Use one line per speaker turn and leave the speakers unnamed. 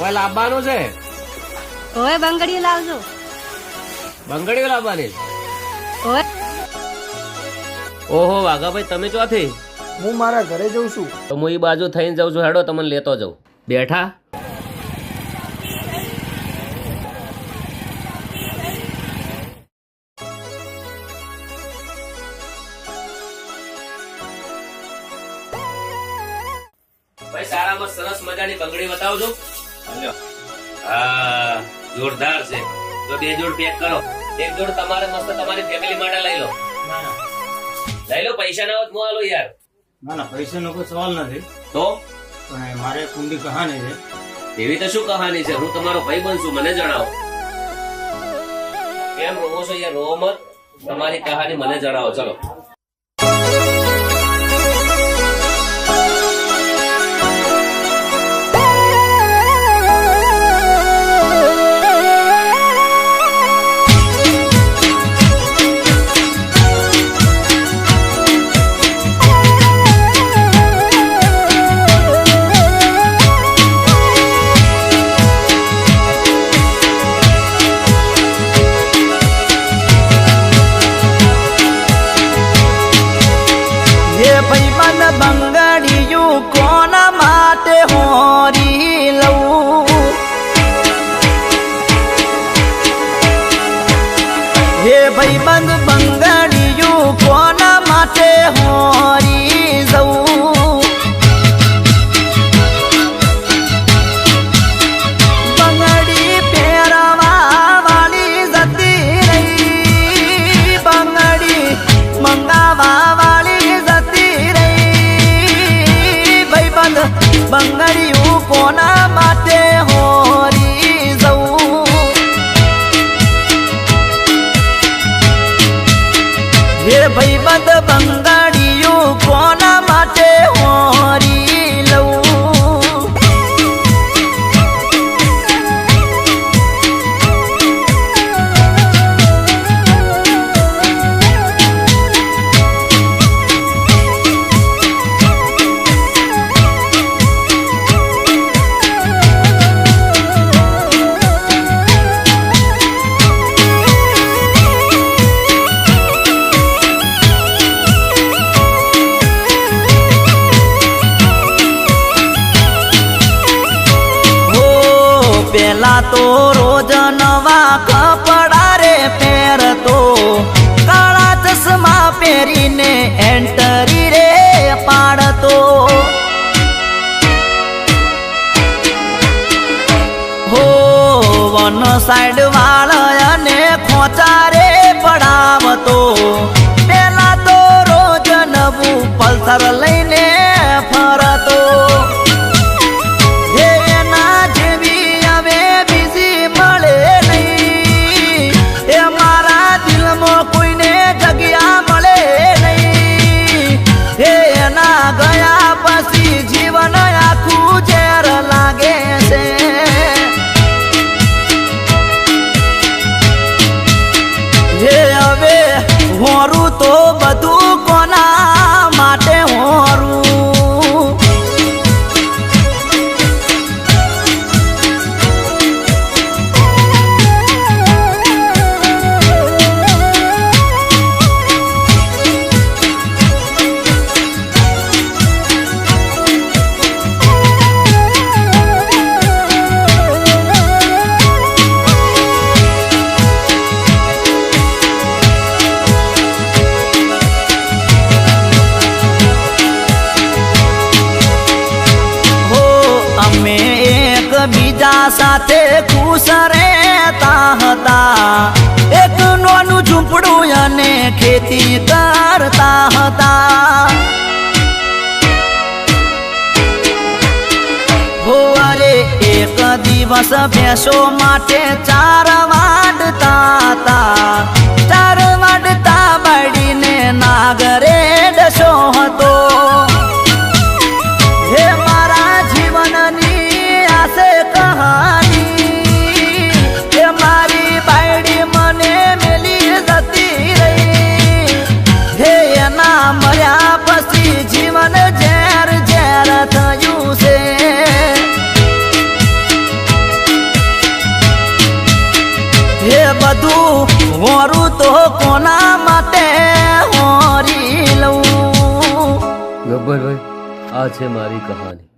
કોઈ લાવવાનું છે?
ઓય બંગડીઓ લાવજો.
બંગડીઓ લાવવાની?
ઓય.
ઓહો વાઘાભાઈ તમે ચોથી
હું મારા ઘરે જઉં છું.
તો હું એ બાજુ થઈને જાઉં છું હેડો તમને લેતો જાઉં. બેઠા? ભાઈ સારામાં સરસ મજાની બંગડી બતાવજો. હા જોરદાર છે. તો બે જોડ પેક કરો. એક જોડ તમારે મસ્ત તમારી ફેમિલી માટે લઈ લો. લઈ લો પૈસા ના હોત આલો યાર.
ના ના પૈસા નો કોઈ સવાલ નથી.
તો?
પણ મારે કુંડી કહાની છે.
એવી તો શું કહાની છે? હું તમારો ભાઈ બનશું મને જણાવો. કેમ રોવો છો યાર? રોવો મત. તમારી કહાની મને જણાવો. ચલો.
માટે હોરી જવું બંગડી પહેરવા વાળી જતી રહી. બંગડી મંગાવા વાળી જતી રહી. ભાઈબંધ બંગડીયું કોના માટે હોરી તો રોજ નવા કપડા રે પહેરતો. કાળા ચશ્મા પહેરીને એન્ટરી રે પાડતો. હો, વન સાઈડ વાળ અને ખોચા રે પડાવતો. પેલા તો રોજ નવું પલ્સર લઈને હોરું બીજા સાથે ખુશ રહેતા હતા. એક નાનું ઝૂંપડું અને ખેતી કરતા હતા. એક દિવસ ભેંસો માટે ચાર કોના માટે હોરી લઉં?
ગબ્બરભાઈ આ છે મારી કહાની.